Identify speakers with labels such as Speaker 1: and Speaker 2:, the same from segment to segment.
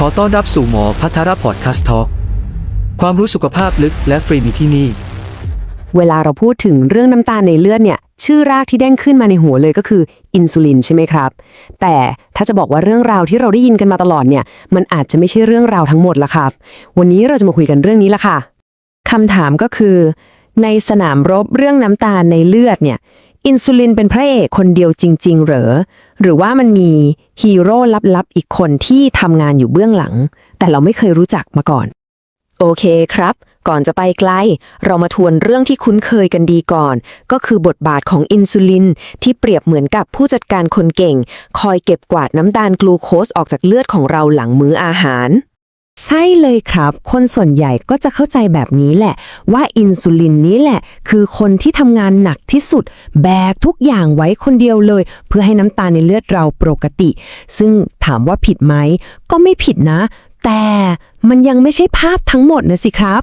Speaker 1: ขอต้อนรับสู่หมอพัทรพอดคาสต์ทอความรู้สุขภาพลึกและฟรีมีที่นี่
Speaker 2: เวลาเราพูดถึงเรื่องน้ำตาลในเลือดเนี่ย ชื่อแรกที่เด้งขึ้นมาในหัวเลยก็คืออินซูลินใช่ไหมครับ แต่ถ้าจะบอกว่าเรื่องราวที่เราได้ยินกันมาตลอดเนี่ย มันอาจจะไม่ใช่เรื่องราวทั้งหมดละครับ วันนี้เราจะมาคุยกันเรื่องนี้ละค่ะคำถามก็คือ ในสนามรบเรื่องน้ำตาลในเลือดเนี่ย อินซูลินเป็นพระเอกคนเดียวจริง ๆ เหรอ หรือว่ามันมีฮีโร่ลับๆ อีกคนที่ทำงานอยู่เบื้องหลัง แต่เราไม่เคยรู้จักมาก่อน โอเคครับ ก่อนจะไปไกล เรามาทวนเรื่องที่คุ้นเคยกันดีก่อน ก็คือบทบาทของอินซูลิน ที่เปรียบเหมือนกับผู้จัดการคนเก่ง คอยเก็บกวาดน้ำตาลกลูโคสออกจากเลือดของเราหลังมื้ออาหาร ใช่เลยครับ คนส่วนใหญ่ก็จะเข้าใจแบบนี้แหละ ว่าอินซูลินนี้แหละ คือคนที่ทำงานหนักที่สุด แบกทุกอย่างไว้คนเดียวเลย เพื่อให้น้ำตาลในเลือดเราปกติ ซึ่งถามว่าผิดไหม ก็ไม่ผิดนะ แต่มันยังไม่ใช่ภาพทั้งหมดนะสิครับ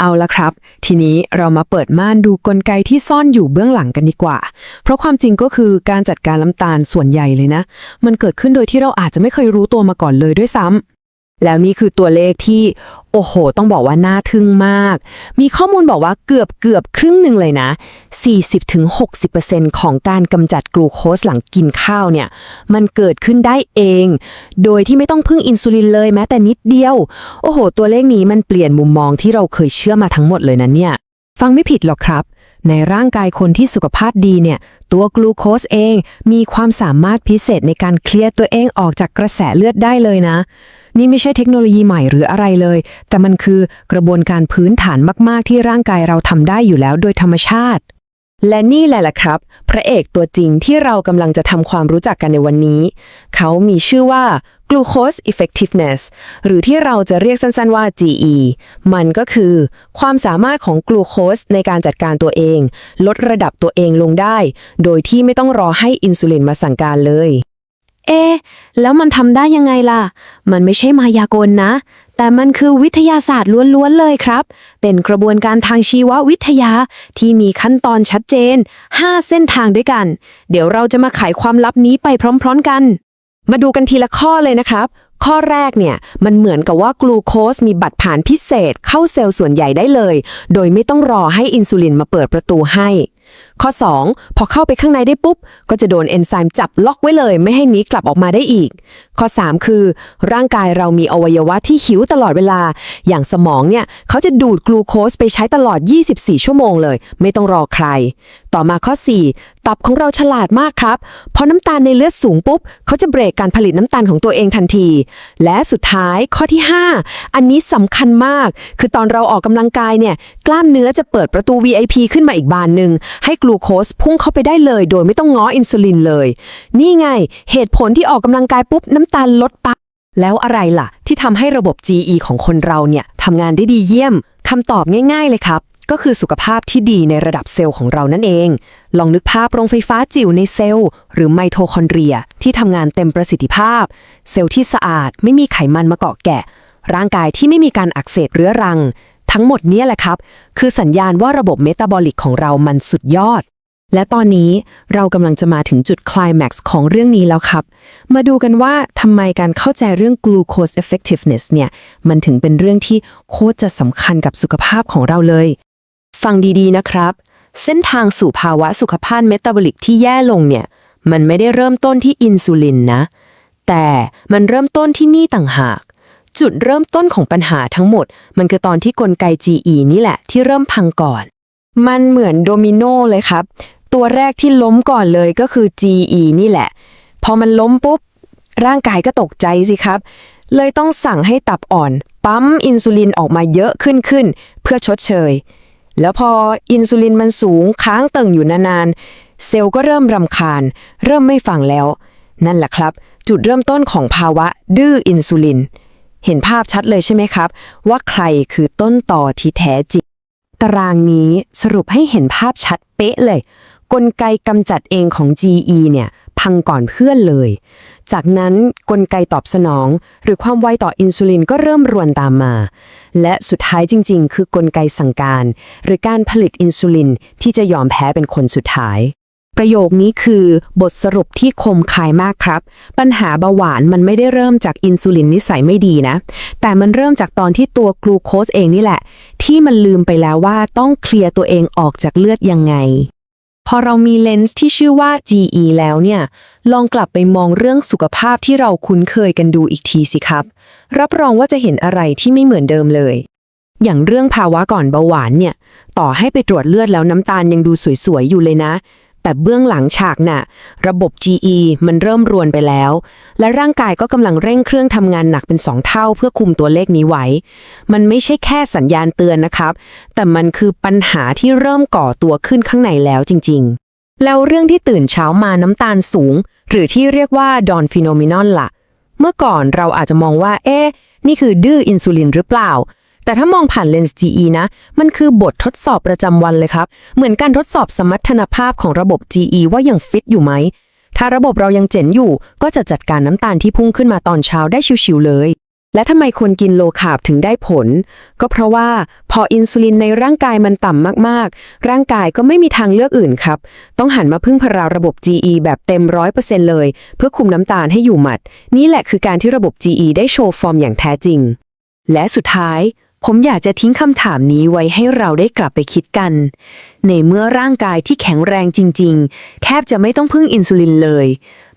Speaker 2: เอาละครับ ทีนี้เรามาเปิดม่านดูกลไกที่ซ่อนอยู่เบื้องหลังกันดีกว่า เพราะความจริงก็คือการจัดการน้ำตาลส่วนใหญ่เลยนะ มันเกิดขึ้นโดยที่เราอาจจะไม่เคยรู้ตัวมาก่อนเลยด้วยซ้ำ แล้วนี่คือตัวเลขที่โอ้โห ต้องบอกว่าน่าทึ่งมาก มีข้อมูลบอกว่าเกือบเกือบครึ่งหนึ่งเลยนะ 40-60%ของการกำจัดกลูโคสหลังกินข้าวเนี่ย มันเกิดขึ้นได้เอง โดยที่ไม่ต้องพึ่งอินซูลินเลยแม้แต่นิดเดียว โอ้โห ตัวเลขนี้มันเปลี่ยนมุมมองที่เราเคยเชื่อมาทั้งหมดเลยนะเนี่ย ฟังไม่ผิดหรอกครับในร่างกายคนที่สุขภาพดีเนี่ย ตัวกลูโคสเองมีความสามารถพิเศษในการเคลียร์ตัวเองออกจากกระแสเลือดได้เลยนะ นี่ไม่ใช่เทคโนโลยีใหม่หรืออะไรเลย แต่มันคือกระบวนการพื้นฐานมาก ๆ ที่ร่างกายเราทำได้อยู่แล้วโดยธรรมชาติ และนี่แหละล่ะครับ พระเอกตัวจริงที่เรากำลังจะทำความรู้จักกันในวันนี้ เขามีชื่อว่า glucose effectiveness หรือที่เราจะเรียกสั้นๆว่า GE มันก็คือ ความสามารถของกลูโคสในการจัดการตัวเอง ลดระดับตัวเองลงได้ โดยที่ไม่ต้องรอให้อินซูลินมาสั่งการเลย เอ๊ะแล้วมันทำได้ยังไงล่ะ มันไม่ใช่มายากลนะ แต่มันคือวิทยาศาสตร์ล้วนๆเลยครับ เป็นกระบวนการทางชีววิทยาที่มีขั้นตอนชัดเจน 5 เส้นทางด้วยกัน เดี๋ยวเราจะมาไขความลับนี้ไปพร้อม ๆกัน มาดูกันทีละข้อเลยนะครับ ข้อแรกเนี่ย มันเหมือนกับว่ากลูโคสมีบัตรผ่านพิเศษเข้าเซลล์ส่วนใหญ่ได้เลย โดยไม่ต้องรอให้อินซูลินมาเปิดประตูให้ ข้อ 2 พอเข้าไปข้างในได้ปุ๊บ ก็จะโดนเอนไซม์จับล็อกไว้เลย ไม่ให้หนีกลับออกมาได้อีก ข้อ 3 คือ ร่างกายเรามีอวัยวะที่หิวตลอดเวลา อย่างสมองเนี่ยเขาจะดูดกลูโคสไปใช้ตลอด 24 ชั่วโมงเลย ไม่ต้องรอใคร ต่อมาข้อ 4 ตับของเราฉลาดมากครับ พอน้ำตาลในเลือดสูงปุ๊บเขาจะเบรกการผลิตน้ำตาลของตัวเองทันที และสุดท้ายข้อที่ 5 อันนี้สำคัญมาก คือตอนเราออกกำลังกายเนี่ยกล้ามเนื้อจะเปิดประตู VIP ขึ้นมาอีกบานหนึ่งให้กลูโคสพุ่งเข้าไปได้เลย โดยไม่ต้องง้ออินซูลินเลย นี่ไง เหตุผลที่ออกกำลังกายปุ๊บน้ำตาลลดปั๊บแล้วอะไรล่ะ ที่ทำให้ระบบ GE ของคนเราเนี่ยทำงานได้ดีเยี่ยมคำตอบง่าย ๆ เลยครับ ก็คือสุขภาพที่ดีในระดับเซลล์ของเรานั่นเอง ลองนึกภาพโรงไฟฟ้าจิ๋วในเซลล์ หรือไมโทคอนเดรีย ที่ทำงานเต็มประสิทธิภาพ เซลล์ที่สะอาดไม่มีไขมันมาเกาะแกะ ร่างกายที่ไม่มีการอักเสบเรื้อรัง ทั้งหมดนี้แหละครับ คือสัญญาณว่าระบบเมตาบอลิกของเรามันสุดยอด และตอนนี้เรากำลังจะมาถึงจุดคลายแม็กซ์ของเรื่องนี้แล้วครับ มาดูกันว่าทำไมการเข้าใจเรื่อง glucose effectiveness เนี่ย มันถึงเป็นเรื่องที่โคตรจะสำคัญกับสุขภาพของเราเลย ฟังดีๆนะครับ เส้นทางสู่ภาวะสุขภาพเมตาบอลิกที่แย่ลงเนี่ย มันไม่ได้เริ่มต้นที่อินซูลินนะ แต่มันเริ่มต้นที่นี่ต่างหาก จุดเริ่มต้นของปัญหาทั้งหมด มันคือตอนที่กลไก GE นี่แหละที่เริ่มพังก่อน มันเหมือนโดมิโนเลยครับ ตัวแรกที่ล้มก่อนเลยก็คือ GE นี่แหละ พอมันล้มปุ๊บ ร่างกายก็ตกใจสิครับ เลยต้องสั่งให้ตับอ่อน ปั๊มอินซูลินออกมาเยอะขึ้นขึ้น เพื่อชดเชย แล้วพออินซูลินมันสูงค้างเติ่งอยู่นานๆ เซลล์ก็เริ่มรำคาญ เริ่มไม่ฟังแล้ว นั่นแหละครับ จุดเริ่มต้นของภาวะดื้ออินซูลิน เห็นภาพชัดเลยใช่ไหมครับ ว่าใครคือต้นต่อที่แท้จริง ตารางนี้สรุปให้เห็นภาพชัดเป๊ะเลย กลไกกำจัดเองของ GE เนี่ย พังก่อนเพื่อนเลย จากนั้นกลไกตอบสนอง หรือความไวต่ออินซูลินก็เริ่มรวนตามมา และสุดท้ายจริง ๆ คือกลไกสั่งการ หรือการผลิตอินซูลินที่จะยอมแพ้เป็นคนสุดท้าย ประโยคนี้คือบทสรุปที่คมคายมากครับ ปัญหาเบาหวานมันไม่ได้เริ่มจากอินซูลินนิสัยไม่ดีนะ แต่มันเริ่มจากตอนที่ตัวกลูโคสเองนี่แหละ ที่มันลืมไปแล้วว่าต้องเคลียร์ตัวเองออกจากเลือดยังไง พอเรามีเลนส์ที่ชื่อว่า GE แล้วเนี่ย ลองกลับไปมองเรื่องสุขภาพที่เราคุ้นเคยกันดูอีกทีสิครับ รับรองว่าจะเห็นอะไรที่ไม่เหมือนเดิมเลยอย่างเรื่องภาวะก่อนเบาหวานเนี่ย ต่อให้ไปตรวจเลือดแล้วน้ำตาลยังดูสวยๆอยู่เลยนะ แต่เบื้องหลังฉากน่ะ ระบบ GE มันเริ่มรวนไปแล้ว และร่างกายก็กำลังเร่งเครื่องทำงานหนักเป็นสองเท่าเพื่อคุมตัวเลขนี้ไว้ มันไม่ใช่แค่สัญญาณเตือนนะครับ แต่มันคือปัญหาที่เริ่มก่อตัวขึ้นข้างในแล้วจริง ๆ แล้วเรื่องที่ตื่นเช้ามาน้ำตาลสูง หรือที่เรียกว่าดอนฟิโนมินอนล่ะ เมื่อก่อนเราอาจจะมองว่า เอ๊ะ นี่คือดื้ออินซูลินหรือเปล่า แต่ถ้ามองผ่านเลนส์ GE นะ มันคือบททดสอบประจำวันเลยครับ เหมือนการทดสอบสมรรถนภาพของระบบ GE ว่ายังฟิตอยู่ไหม ถ้าระบบเรายังเจ๋นอยู่ ก็จะจัดการน้ำตาลที่พุ่งขึ้นมาตอนเช้าได้ชิวๆเลย และทำไมคนกินโลคาร์บถึงได้ผล ก็เพราะว่าพออินซูลินในร่างกายมันต่ำมากๆ ร่างกายก็ไม่มีทางเลือกอื่นครับ ต้องหันมาพึ่งพราระบบ GE แบบเต็มร้อยเปอร์เซ็นต์เลย เพื่อคุมน้ำตาลให้อยู่หมัด นี่แหละคือการที่ระบบ GE ได้โชว์ฟอร์มอย่างแท้จริง และสุดท้าย ผมอยากจะทิ้งคำถามนี้ไว้ให้เราได้กลับไปคิดกัน ในเมื่อร่างกายที่แข็งแรงจริง ๆ แทบจะไม่ต้องพึ่งอินซูลินเลย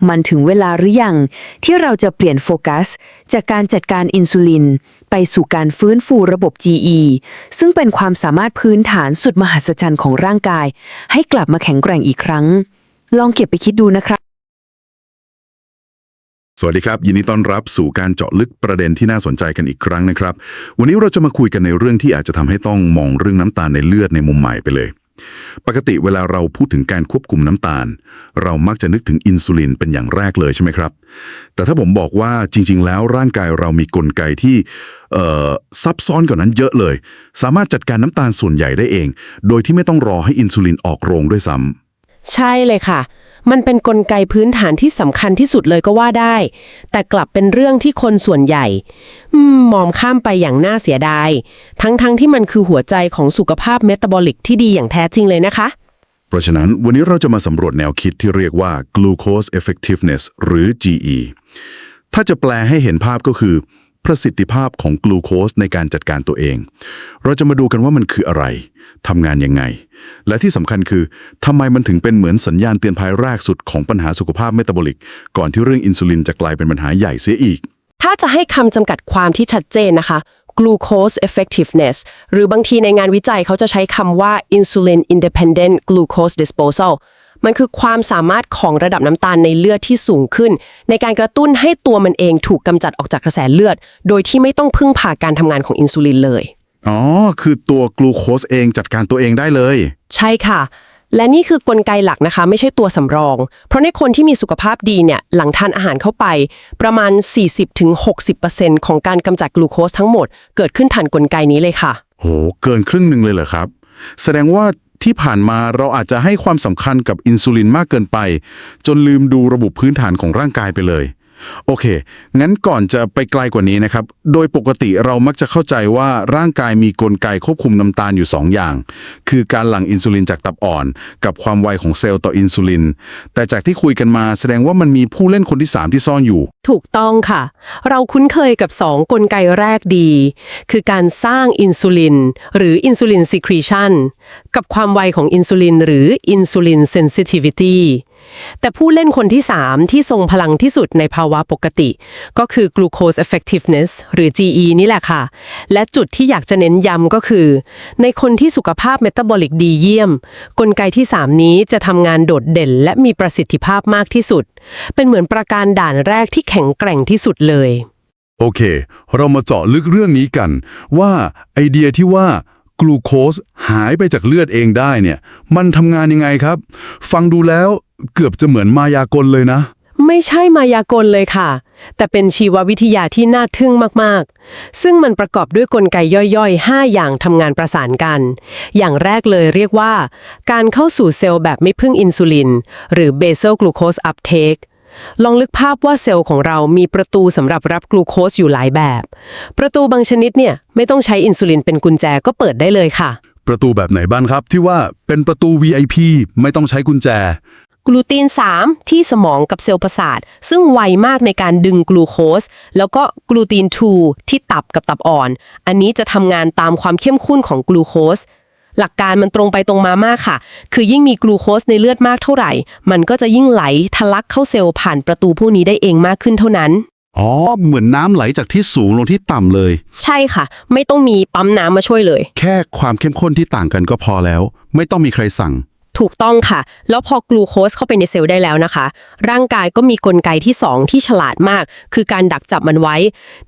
Speaker 2: มันถึงเวลาหรือยัง ที่เราจะเปลี่ยนโฟกัส จากการจัดการอินซูลิน ไปสู่การฟื้นฟูระบบ GE ซึ่งเป็นความสามารถพื้นฐานสุดมหัศจรรย์ของร่างกาย ให้กลับมาแข็งแกร่งอีกครั้ง ลองเก็บไปคิดดูนะครับ
Speaker 3: วัสดีครับ ยินดีต้อนรับสู่การเจาะลึกประเด็นที่น่าสนใจกันอีกครั้งนะครับ วันนี้เราจะมาคุยกันในเรื่องที่อาจจะทำให้ต้องมองเรื่องน้ำตาลในเลือดในมุมใหม่ไปเลย ปกติเวลาเราพูดถึงการควบคุมน้ำตาล เรามักจะนึกถึงอินซูลินเป็นอย่างแรกเลยใช่ไหมครับ แต่ถ้าผมบอกว่าจริง ๆ แล้วร่างกายเรามีกลไกที่ซับซ้อนกว่านั้นเยอะเลย สามารถจัดการน้ำตาลส่วนใหญ่ได้เอง โดยที่ไม่ต้องรอให้อินซูลินออกโรงด้วยซ้ำ
Speaker 4: ใช่เลยค่ะ มันเป็นนกลไกพื้นฐานที่สำคัญที่สุดเลยก็ว่าได้ แต่กลับเป็นเรื่องที่คนส่วนใหญ่มมองข้ามไปอย่างน่าเสียดาย ทั้งๆทที่มันคือหัวใจของสุขภาพเมตาบอลิกที่ดีอย่างแท้จริงเลยนะคะ
Speaker 3: เพราะฉะนั้นวันนี้เราจะมาสำรวจแนวคิดที่เรียกว่า glucose effectiveness หรือ GE ถ้าจะแปลให้เห็นภาพก็คือ ประสิทธิภาพของกลูโคสในการจัดการตัวเอง เราจะมาดูกันว่ามันคืออะไรทำงานยังไง และที่สำคัญคือทำไมมันถึงเป็นเหมือนสัญญาณเตือนภัยแรกสุดของปัญหาสุขภาพเมตาบอลิก ก่อนที่เรื่องอินซูลินจะกลายเป็นปัญหาใหญ่เสียอีก
Speaker 4: ถ้าจะให้คำจำกัดความที่ชัดเจนนะคะ glucose effectiveness หรือบางทีในงานวิจัยเขาจะใช้คำว่า insulin independent glucose disposal มันคือความสามารถของระดับน้ำตาลในเลือดที่สูงขึ้น ในการกระตุ้นให้ตัวมันเองถูกกำจัดออกจากกระแสเลือด โดยที่ไม่ต้องพึ่งพาการทำงานของอินซูลินเลย
Speaker 3: อ๋อ คือตัวกลูโคสเองจัดการตัวเองได้เลย
Speaker 4: ใช่ค่ะ และนี่คือกลไกหลักนะคะ ไม่ใช่ตัวสำรอง เพราะในคนที่มีสุขภาพดีเนี่ยหลังทานอาหารเข้าไป ประมาณ 40-60%ของการกำจัดกลูโคสทั้งหมด เกิดขึ้นผ่านกลไกนี้เลยค่ะ
Speaker 3: โห เกินครึ่งหนึ่งเลยเหรอครับ แสดงว่า ที่ผ่านมาเราอาจจะให้ความสำคัญกับอินซูลินมากเกินไป จนลืมดูระบบพื้นฐานของร่างกายไปเลย โอเค งั้นก่อนจะไปไกลกว่านี้นะครับ โดยปกติเรามักจะเข้าใจว่าร่างกายมีกลไกควบคุมน้ำตาลอยู่ 2 อย่าง คือการหลั่งอินซูลินจากตับอ่อน กับความไวของเซลล์ต่ออินซูลิน แต่จากที่คุยกันมาแสดงว่ามันมีผู้เล่นคนที่ 3 ที่ซ่อนอยู่
Speaker 4: ถูกต้องค่ะ เราคุ้นเคยกับ 2 กลไกแรกดี คือการสร้างอินซูลิน หรืออินซูลินซีครีชันกับความไวของอินซูลินหรืออินซูลินเซนซิทิวิตี้ แต่ผู้เล่นคนที่ 3 ที่ทรงพลังที่สุดในภาวะปกติ ก็คือ glucose effectiveness หรือ GE นี่แหละค่ะ และจุดที่อยากจะเน้นย้ำก็คือ ในคนที่สุขภาพเมตาบอลิกดีเยี่ยม กลไกที่ 3 นี้จะทำงานโดดเด่น และมีประสิทธิภาพมากที่สุด เป็นเหมือนประการด่านแรกที่แข็งแกร่งที่สุดเลย
Speaker 3: โอเค เรามาเจาะลึกเรื่องนี้กัน ว่าไอเดียที่ว่ากลูโคสหายไปจากเลือดเองได้เนี่ย มันทำงานยังไงครับ ฟังดูแล้ว เกือบจะเหมือนมายากลเลยนะ
Speaker 4: ไม่ใช่มายากลเลยค่ะ แต่เป็นชีววิทยาที่น่าทึ่งมาก ๆ ซึ่งมันประกอบด้วยกลไกย่อยๆ 5 อย่างทำงานประสานกัน อย่างแรกเลยเรียกว่า การเข้าสู่เซลล์แบบไม่พึ่งอินซูลิน หรือ basal glucose uptake ลองนึกภาพว่าเซลล์ของเรามีประตูสำหรับรับกลูโคสอยู่หลายแบบ ประตูบางชนิดเนี่ยไม่ต้องใช้อินซูลินเป็นกุญแจก็เปิดได้เลยค่ะ
Speaker 3: ประตูแบบไหนบ้างครับที่ว่าเป็นประตู VIP ไม่ต้องใช้กุญแจ
Speaker 4: กลูตีน3 ที่สมองกับเซลล์ประสาท ซึ่งไวมากในการดึงกลูโคส แล้วก็กลูตีน2 ที่ตับกับตับอ่อน อันนี้จะทำงานตามความเข้มข้นของกลูโคส หลักการมันตรงไปตรงมามากค่ะ คือยิ่งมีกลูโคสในเลือดมากเท่าไหร่ มันก็จะยิ่งไหลทะลักเข้าเซลล์ผ่านประตูพวกนี้ได้เองมากขึ้นเท่านั้น
Speaker 3: อ๋อ เหมือนน้ำไหลจากที่สูงลงที่ต่ำเลย
Speaker 4: ใช่ค่ะ ไม่ต้องมีปั๊มน้ำมาช่วยเลย
Speaker 3: แค่ความเข้มข้นที่ต่างกันก็พอแล้ว ไม่ต้องมีใครสั่ง
Speaker 4: ถูกต้องค่ะ แล้วพอกลูโคสเข้าไปในเซลล์ได้แล้วนะคะ ร่างกายก็มีกลไกที่ 2 ที่ฉลาดมาก คือการดักจับมันไว้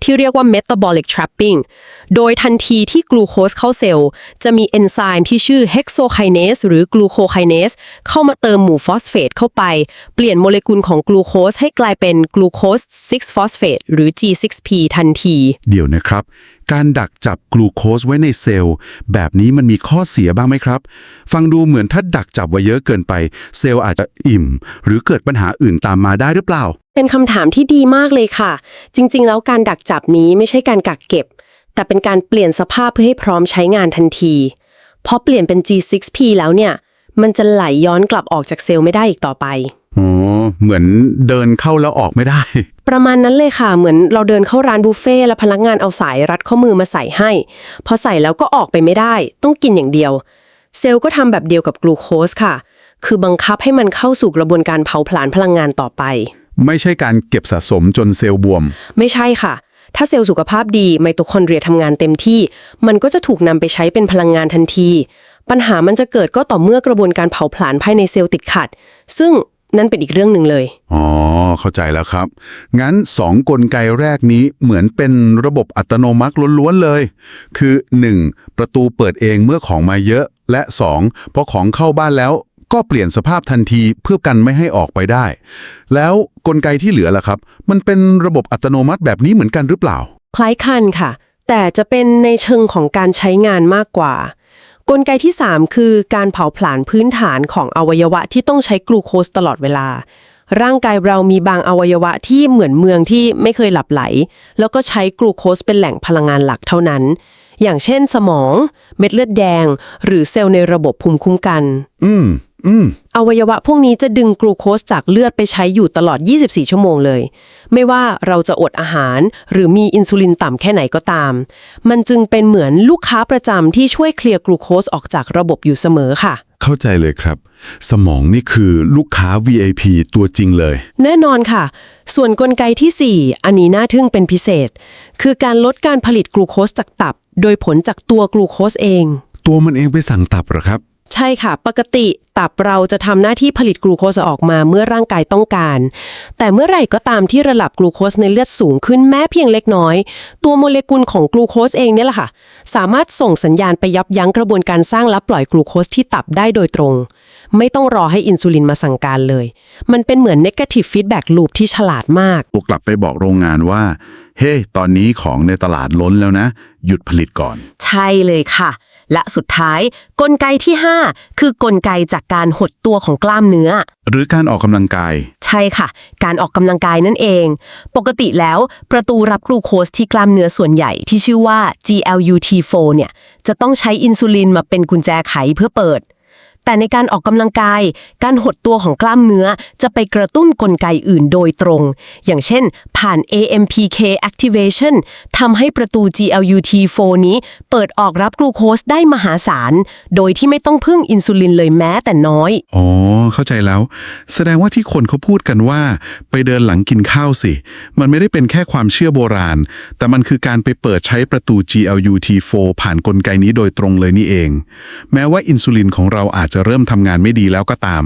Speaker 4: ที่เรียกว่า metabolic trapping โดยทันทีที่กลูโคสเข้าเซลล์ จะมีเอนไซม์ที่ชื่อ hexokinase หรือกลูโคไคเนสเข้ามาเติมหมู่ฟอสเฟตเข้าไป เปลี่ยนโมเลกุลของกลูโคสให้กลายเป็นกลูโคส6ฟอสเฟตหรือ G6P ทันที
Speaker 3: เดี๋ยวนะครับ การดักจับกลูโคสไว้ในเซลล์ แบบนี้มันมีข้อเสียบ้างไหมครับ ฟังดูเหมือนถ้าดักจับไว้เยอะเกินไป เซลล์อาจจะอิ่ม หรือเกิดปัญหาอื่นตามมาได้หรือเปล่า
Speaker 4: เป็นคำถามที่ดีมากเลยค่ะ จริง ๆ แล้วการดักจับนี้ไม่ใช่การกักเก็บ แต่เป็นการเปลี่ยนสภาพเพื่อให้พร้อมใช้งานทันทีพอเปลี่ยนเป็น G6P แล้วเนี่ย มันจะไหลย้อนกลับออกจากเซลล์ไม่ได้อีกต่อไป
Speaker 3: เหมือนเดินเข้าแล้วออกไม่ได้
Speaker 4: ประมาณนั้นเลยค่ะ เหมือนเราเดินเข้าร้านบุฟเฟ่ต์แล้วพนักงานเอาสายรัดข้อมือมาใส่ให้ พอใส่แล้วก็ออกไปไม่ได้ ต้องกินอย่างเดียว เซลล์ก็ทำแบบเดียวกับกลูโคสค่ะ คือบังคับให้มันเข้าสู่กระบวนการเผาผลาญพลังงานต่อไป
Speaker 3: ไม่ใช่การเก็บสะสมจนเซลล์บวม
Speaker 4: ไม่ใช่ค่ะ ถ้าเซลล์สุขภาพดีไมโตคอนเดรียทำงานเต็มที่ มันก็จะถูกนำไปใช้เป็นพลังงานทันที ปัญหามันจะเกิดก็ต่อเมื่อกระบวนการเผาผลาญภายในเซลล์ติดขัด ซึ่ง นั่นเป็นอีกเรื่องหนึ่งเลย
Speaker 3: อ๋อ เข้าใจแล้วครับ งั้นสองกลไกแรกนี้เหมือนเป็นระบบอัตโนมัติล้วนๆเลย คือ 1. ประตูเปิดเองเมื่อของมาเยอะ และ 2. พอของเข้าบ้านแล้วก็เปลี่ยนสภาพทันทีเพื่อกันไม่ให้ออกไปได้ แล้วกลไกที่เหลือล่ะครับ มันเป็นระบบอัตโนมัติแบบนี้เหมือนกันหรือเปล่า
Speaker 4: คล้ายกันค่ะ แต่จะเป็นในเชิงของการใช้งานมากกว่า กลไกที่ 3 คือการเผาผลาญพื้นฐานของอวัยวะที่ต้องใช้กลูโคสตลอดเวลา ร่างกายเรามีบางอวัยวะที่เหมือนเมืองที่ไม่เคยหลับไหล แล้วก็ใช้กลูโคสเป็นแหล่งพลังงานหลักเท่านั้น อย่างเช่นสมอง เม็ดเลือดแดง หรือเซลล์ในระบบภูมิคุ้มกัน
Speaker 3: อืม อืม
Speaker 4: อวัยวะพวกนี้จะดึงกลูโคสจากเลือดไปใช้อยู่ตลอด 24 ชั่วโมงเลย ไม่ว่าเราจะอดอาหาร หรือมีอินซูลินต่ำแค่ไหนก็ตาม มันจึงเป็นเหมือนลูกค้าประจำที่ช่วยเคลียร์กลูโคสออกจากระบบอยู่เสมอค่ะ
Speaker 3: เข้าใจเลยครับ สมองนี่คือลูกค้า VIP ตัวจริงเลย
Speaker 4: แน่นอนค่ะ ส่วนกลไกทีสี่ 4 อันนี้น่าทึ่งเป็นพิเศษ คือการลดการผลิตกลูโคสจากตับ โดยผลจากตัวกลูโคสเอง
Speaker 3: ตัวมันเองไปสั่งตับเหรอครับ
Speaker 4: ใช่ค่ะ ปกติตับเราจะทำหน้าที่ผลิตกลูโคสออกมาเมื่อร่างกายต้องการ แต่เมื่อไหร่ก็ตามที่ระดับกลูโคสในเลือดสูงขึ้นแม้เพียงเล็กน้อย ตัวโมเลกุลของกลูโคสเองเนี่ยแหละค่ะ สามารถส่งสัญญาณไปยับยั้งกระบวนการสร้างและปล่อยกลูโคสที่ตับได้โดยตรง ไม่ต้องรอให้อินซูลินมาสั่งการเลย มันเป็นเหมือน negative feedback loop ที่ฉลาดมาก
Speaker 3: ตัวกลับไปบอกโรงงานว่า เฮ้ตอนนี้ของในตลาดล้นแล้วนะ หยุดผลิตก่อน
Speaker 4: ใช่เลยค่ะ และสุดท้าย กลไกที่ 5 คือกลไกจากการหดตัวของกล้ามเนื้อ
Speaker 3: หรือการออกกำลังกาย
Speaker 4: ใช่ค่ะ การออกกำลังกายนั่นเอง ปกติแล้วประตูรับกลูโคสที่กล้ามเนื้อส่วนใหญ่ที่ชื่อว่า GLUT4 เนี่ยจะต้องใช้อินซูลินมาเป็นกุญแจไขเพื่อเปิด แต่ในการออกกำลังกาย การหดตัวของกล้ามเนื้อจะไปกระตุ้นกลไกอื่นโดยตรง อย่างเช่น ผ่าน AMPK activation ทำให้ประตู GLUT4 นี้เปิดออกรับกลูโคสได้มหาศาล โดยที่ไม่ต้องพึ่งอินซูลินเลยแม้แต่น้อย
Speaker 3: อ๋อ เข้าใจแล้ว แสดงว่าที่คนเขาพูดกันว่า ไปเดินหลังกินข้าวสิ มันไม่ได้เป็นแค่ความเชื่อโบราณ แต่มันคือการไปเปิดใช้ประตู GLUT4 ผ่านนกลไกนี้โดยตรงเลยนี่เอง แม้ว่าอินซูลินของเราอาจจะเริ่มทำงานไม่ดีแล้วก็ตาม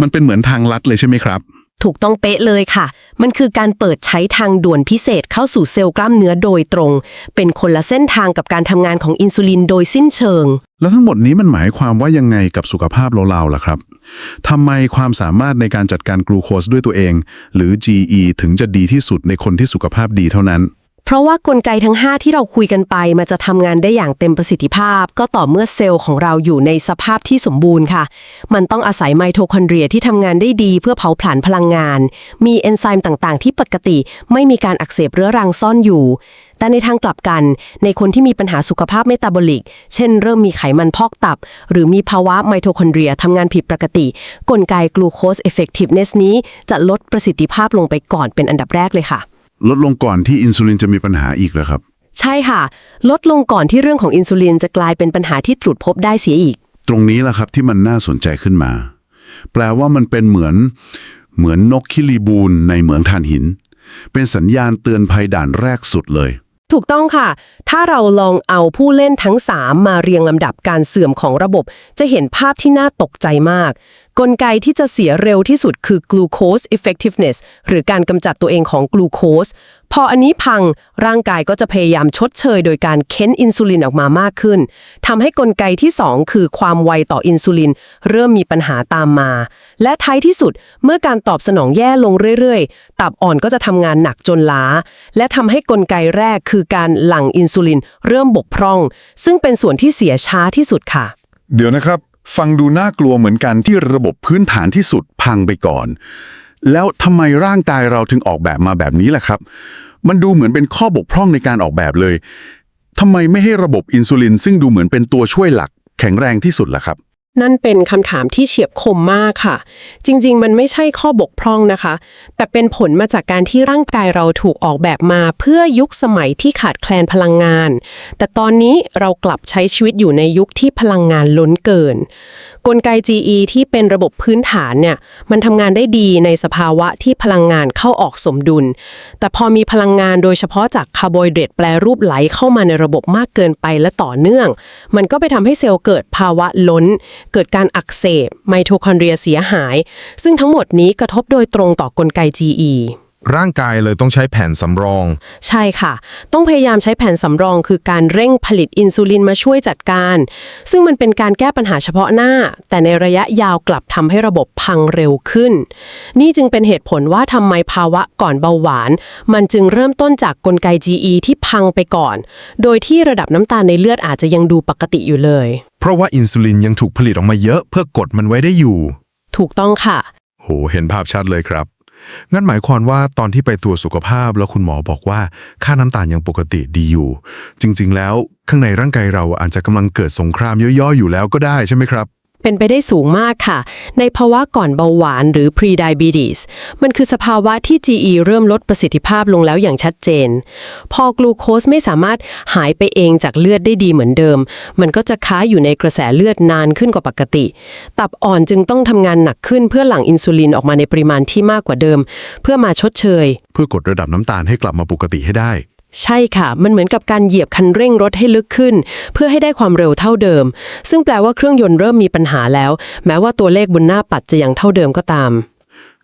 Speaker 3: มันเป็นเหมือนทางลัดเลยใช่ไหมครับ
Speaker 4: ถูกต้องเป๊ะเลยค่ะ มันคือการเปิดใช้ทางด่วนพิเศษเข้าสู่เซลล์กล้ามเนื้อโดยตรง เป็นคนละเส้นทางกับการทำงานของอินซูลินโดยสิ้นเชิง
Speaker 3: แล้วทั้งหมดนี้มันหมายความว่ายังไงกับสุขภาพเราๆล่ะครับทำไมความสามารถในการจัดการกลูโคสด้วยตัวเอง หรือ GE ถึงจะดีที่สุดในคนที่สุขภาพดีเท่านั้น
Speaker 4: เพราะว่ากลไกทั้ง 5 ที่เราคุยกันไปมันจะทำงานได้อย่างเต็มประสิทธิภาพ ก็ต่อเมื่อเซลล์ของเราอยู่ในสภาพที่สมบูรณ์ค่ะ มันต้องอาศัยไมโทคอนเดรียที่ทำงานได้ดีเพื่อเผาผลาญพลังงาน มีเอนไซม์ต่างๆ ที่ปกติ ไม่มีการอักเสบเรื้อรังซ่อนอยู่ แต่ในทางกลับกัน ในคนที่มีปัญหาสุขภาพเมตาบอลิก เช่น เริ่มมีไขมันพอกตับ หรือมีภาวะไมโทคอนเดรียทำงานผิดปกติ กลไกกลูโคสเอฟเฟกติฟเนสนี้จะลดประสิทธิภาพลงไปก่อนเป็นอันดับแรกเลยค่ะ
Speaker 3: ลดลงก่อนที่อินซูลินจะมีปัญหาอีกเหรอครับ
Speaker 4: ใช่ค่ะ ลดลงก่อนที่เรื่องของอินซูลินจะกลายเป็นปัญหาที่ตรวจพบได้เสียอีก
Speaker 3: ตรงนี้แหละครับที่มันน่าสนใจขึ้นมา แปลว่ามันเป็นเหมือนเหมือนนกคิริบูนในเหมืองถ่านหิน เป็นสัญญาณเตือนภัยด่านแรกสุดเลย
Speaker 4: ถูกต้องค่ะ ถ้าเราลองเอาผู้เล่นทั้ง 3 มาเรียงลำดับการเสื่อมของระบบ จะเห็นภาพที่น่าตกใจมาก กลไกที่จะเสียเร็วที่สุดคือ glucose effectiveness หรือการกำจัดตัวเองของกลูโคส พออันนี้พังร่างกายก็จะพยายามชดเชยโดยการเค้นอินซูลินออกมามากขึ้นทำให้กลไกที่ 2 คือความไวต่ออินซูลิน เริ่มมีปัญหาตามมา และท้ายที่สุดเมื่อการตอบสนองแย่ลงเรื่อยๆ ตับอ่อนก็จะทำงานหนักจนล้า และทำให้กลไกแรกคือการหลั่งอินซูลิน เริ่มบกพร่อง ซึ่งเป็นส่วนที่เสียช้าที่สุดค่ะ
Speaker 3: เดี๋ยวนะครับ ฟังดูน่ากลัวเหมือนกันที่ระบบพื้นฐานที่สุดพังไปก่อน แล้วทำไมร่างกายเราถึงออกแบบมาแบบนี้ล่ะครับ มันดูเหมือนเป็นข้อบกพร่องในการออกแบบเลยทำไมไม่ให้ระบบอินซูลินซึ่งดูเหมือนเป็นตัวช่วยหลักแข็งแรงที่สุดล่ะครับ
Speaker 4: นั่นเป็นคำถามที่เฉียบคมมากค่ะ จริง ๆ มันไม่ใช่ข้อบกพร่องนะคะ แต่เป็นผลมาจากการที่ร่างกายเราถูกออกแบบมา เพื่อยุคสมัยที่ขาดแคลนพลังงาน แต่ตอนนี้เรากลับใช้ชีวิตอยู่ในยุคที่พลังงานล้นเกิน กลไก GE ที่เป็นระบบพื้นฐานเนี่ยมันทำงานได้ดีในสภาวะที่พลังงานเข้าออกสมดุล แต่พอมีพลังงานโดยเฉพาะจากคาร์โบไฮเดรตแปรรูปไหลเข้ามาในระบบมากเกินไปและต่อเนื่อง มันก็ไปทำให้เซลล์เกิดภาวะล้น เกิดการอักเสบไมโทคอนเดรียเสียหาย ซึ่งทั้งหมดนี้กระทบโดยตรงต่อกลไก GE
Speaker 5: ร่างกายเลยต้องใช้แผนสำรอง
Speaker 4: ใช่ค่ะ ต้องพยายามใช้แผนสำรองคือการเร่งผลิตอินซูลินมาช่วยจัดการ ซึ่งมันเป็นการแก้ปัญหาเฉพาะหน้า แต่ในระยะยาวกลับทำให้ระบบพังเร็วขึ้น นี่จึงเป็นเหตุผลว่าทำไมภาวะก่อนเบาหวาน มันจึงเริ่มต้นจากกลไก GE ที่พังไปก่อน โดยที่ระดับน้ำตาลในเลือดอาจจะยังดูปกติอยู่เลย
Speaker 5: เพราะว่าอินซูลินยังถูกผลิตออกมาเยอะ เพื่อกดมันไว้ได้อยู่
Speaker 4: ถูกต้องค่ะ
Speaker 5: โห เห็นภาพชัดเลยครับ งั้นหมายความว่าตอนที่ไปตรวจสุขภาพแล้วคุณหมอบอกว่าค่าน้ำตาลยังปกติดีอยู่ จริง ๆ แล้วข้างในร่างกายเราอาจจะกำลังเกิดสงครามย่อยๆอยู่แล้วก็ได้ใช่ไหมครับ
Speaker 4: เป็นไปได้สูงมากค่ะ ในภาวะก่อนเบาหวานหรือ pre-diabetes มันคือสภาวะที่ GE เริ่มลดประสิทธิภาพลงแล้วอย่างชัดเจน พอกลูโคสไม่สามารถหายไปเองจากเลือดได้ดีเหมือนเดิม มันก็จะค้าอยู่ในกระแสเลือดนานขึ้นกว่าปกติ ตับอ่อนจึงต้องทำงานหนักขึ้นเพื่อหลั่งอินซูลินออกมาในปริมาณที่มากกว่าเดิม เพื่อมาชดเชย
Speaker 5: เพื่อกดระดับน้ำตาลให้กลับมาปกติให้ได้
Speaker 4: ใช่ค่ะ มันเหมือนกับการเหยียบคันเร่งรถให้ลึกขึ้น เพื่อให้ได้ความเร็วเท่าเดิม ซึ่งแปลว่าเครื่องยนต์เริ่มมีปัญหาแล้ว แม้ว่าตัวเลขบนหน้าปัดจะยังเท่าเดิมก็ตาม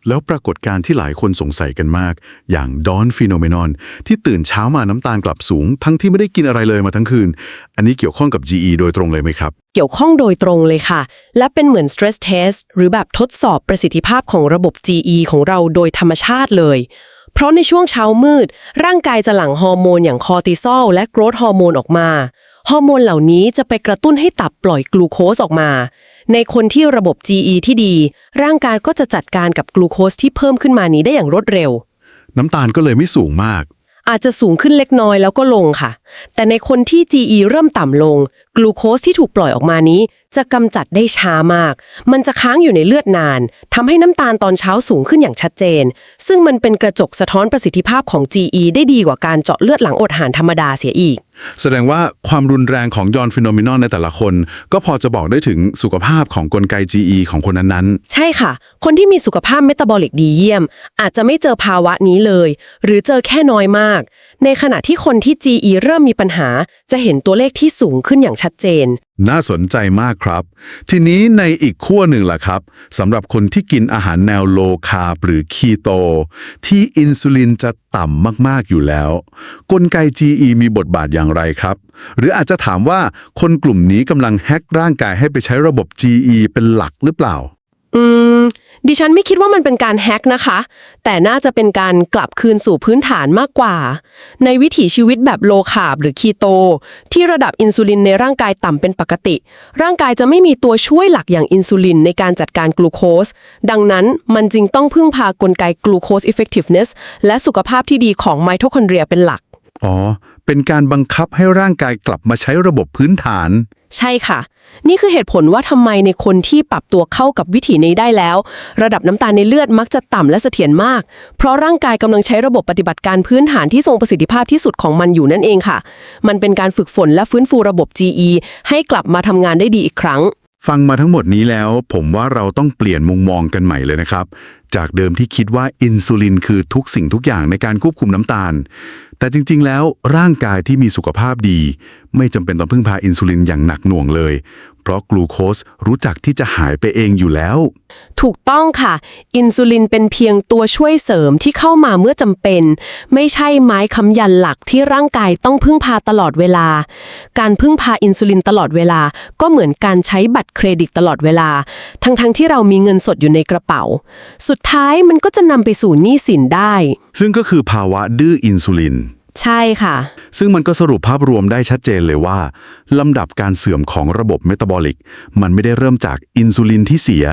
Speaker 3: แล้วปรากฏการณ์ที่หลายคนสงสัยกันมาก อย่างดอนฟีโนเมนอนที่ตื่นเช้ามาน้ำตาลกลับสูง ทั้งที่ไม่ได้กินอะไรเลยมาทั้งคืน อันนี้เกี่ยวข้องกับ GE โดยตรงเลยไหมครับ
Speaker 4: เกี่ยวข้องโดยตรงเลยค่ะ และเป็นเหมือน stress test หรือแบบทดสอบประสิทธิภาพของระบบ GE ของเราโดยธรรมชาติเลย เพราะในช่วงเช้ามืด ร่างกายจะหลั่งฮอร์โมนอย่างคอร์ติซอลและโกรทฮอร์โมนออกมา ฮอร์โมนเหล่านี้จะไปกระตุ้นให้ตับปล่อยกลูโคสออกมา ในคนที่ระบบ GE ที่ดี ร่างกายก็จะจัดการกับกลูโคสที่เพิ่มขึ้นมานี้ได้อย่างรวดเร็ว
Speaker 3: น้ำตาลก็เลยไม่สูงมาก
Speaker 4: อาจจะสูงขึ้นเล็กน้อยแล้วก็ลงค่ะ แต่ในคนที่ GE เริ่มต่ำลง กลูโคสที่ถูกปล่อยออกมานี้ จะกำจัดได้ช้ามาก มันจะค้างอยู่ในเลือดนานทำให้น้ำตาลตอนเช้าสูงขึ้นอย่างชัดเจน ซึ่งมันเป็นกระจกสะท้อนประสิทธิภาพของ GE ได้ดีกว่าการเจาะเลือดหลังอดอาหารธรรมดาเสียอีก
Speaker 3: แสดงว่าความรุนแรงของยอนฟิโนเมนอนในแต่ละคน ก็พอจะบอกได้ถึงสุขภาพของกลไก GE ของคนนั้นๆ
Speaker 4: ใช่ค่ะ คนที่มีสุขภาพเมตาบอลิกดีเยี่ยม อาจจะไม่เจอภาวะนี้เลย หรือเจอแค่น้อยมาก ในขณะที่คนที่ GE เริ่มมีปัญหา จะเห็นตัวเลขที่สูงขึ้นอย่างชัดเจน
Speaker 3: น่าสนใจมากครับ ทีนี้ในอีกขั้วหนึ่งล่ะครับสำหรับคนที่กินอาหารแนวโลคาร์บหรือคีโต ที่อินซูลินจะต่ำมากๆอยู่แล้ว กลไก GE มีบทบาทอย่างไรครับ หรืออาจจะถามว่าคนกลุ่มนี้กำลังแฮ็กร่างกายให้ไปใช้ระบบ GE เป็นหลักหรือเปล่า
Speaker 4: อืม ดิฉันไม่คิดว่ามันเป็นการแฮ็กนะคะ แต่น่าจะเป็นการกลับคืนสู่พื้นฐานมากกว่า ในวิถีชีวิตแบบโลคาร์บหรือคีโต ที่ระดับอินซูลินในร่างกายต่ำเป็นปกติ ร่างกายจะไม่มีตัวช่วยหลักอย่างอินซูลินในการจัดการกลูโคส ดังนั้นมันจึงต้องพึ่งพากลไกกลูโคส effectiveness และสุขภาพที่ดีของไมโทคอนเดรียเป็นหลัก
Speaker 6: อ๋อ เป็นการบังคับให้ร่างกายกลับมาใช้ระบบพื้นฐาน
Speaker 4: ใช่ค่ะ นี่คือเหตุผลว่าทำไมในคนที่ปรับตัวเข้ากับวิถีนี้ได้แล้ว ระดับน้ำตาลในเลือดมักจะต่ำและเสถียรมาก เพราะร่างกายกำลังใช้ระบบปฏิบัติการพื้นฐานที่ทรงประสิทธิภาพที่สุดของมันอยู่นั่นเองค่ะ มันเป็นการฝึกฝนและฟื้นฟูระบบ GE ให้กลับมาทำงานได้ดีอีกครั้ง
Speaker 3: ฟังมาทั้งหมดนี้แล้ว ผมว่าเราต้องเปลี่ยนมุมมองกันใหม่เลยนะครับ จากเดิมที่คิดว่าอินซูลินคือทุกสิ่งทุกอย่างในการควบคุมน้ำตาล แต่จริง ๆ แล้วร่างกายที่มีสุขภาพดี ไม่จำเป็นต้องพึ่งพาอินซูลินอย่างหนักหน่วงเลย เพราะกลูโคสรู้จักที่จะหายไปเองอยู่แล้ว
Speaker 4: ถูกต้องค่ะ อินซูลินเป็นเพียงตัวช่วยเสริมที่เข้ามาเมื่อจำเป็น ไม่ใช่ไม้ค้ำยันหลักที่ร่างกายต้องพึ่งพาตลอดเวลา การพึ่งพาอินซูลินตลอดเวลา ก็เหมือนการใช้บัตรเครดิตตลอดเวลา ทั้งๆทที่เรามีเงินสดอยู่ในกระเป๋า สุดท้ายมันก็จะนำไปสู่หนี้สินได้
Speaker 3: ซึ่งก็คือภาวะดื้ออินซูลิน
Speaker 4: ใช่ค่ะ
Speaker 3: ซึ่งมันก็สรุปภาพรวมได้ชัดเจนเลยว่า ลำดับการเสื่อมของระบบเมตาบอลิก มันไม่ได้เริ่มจากอินซูลินที่เสีย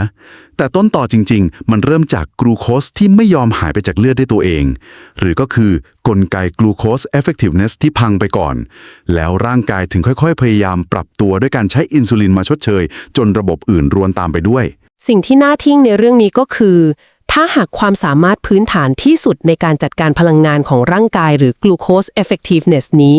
Speaker 3: แต่ต้นต่อจริง ๆ มันเริ่มจากกลูโคสที่ไม่ยอมหายไปจากเลือดได้ตัวเอง หรือก็คือกลไกกลูโคส effectiveness ที่พังไปก่อน แล้วร่างกายถึงค่อยๆ พยายามปรับตัวด้วยการใช้อินซูลินมาชดเชย จนระบบอื่นรวนตามไปด้วย
Speaker 4: สิ่งที่น่าทิ้งในเรื่องนี้ก็คือ ถ้าหากความสามารถพื้นฐานที่สุดในการจัดการพลังงานของร่างกายหรือ glucose effectiveness นี้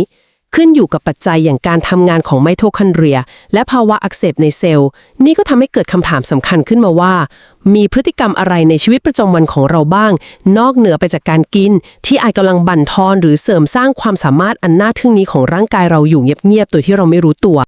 Speaker 4: ขึ้นอยู่กับปัจจัยอย่างการทำงานของไมโทคอนเดรีย และภาวะอักเสบในเซลล์ นี่ก็ทำให้เกิดคำถามสำคัญขึ้นมาว่า มีพฤติกรรมอะไรในชีวิตประจำวันของเราบ้าง นอกเหนือไปจากการกิน ที่อาจกำลังบั่นทอนหรือเสริมสร้างความสามารถอันน่าทึ่งนี้ของร่างกายเราอยู่เงียบๆโดยที่เราไม่รู้ตัว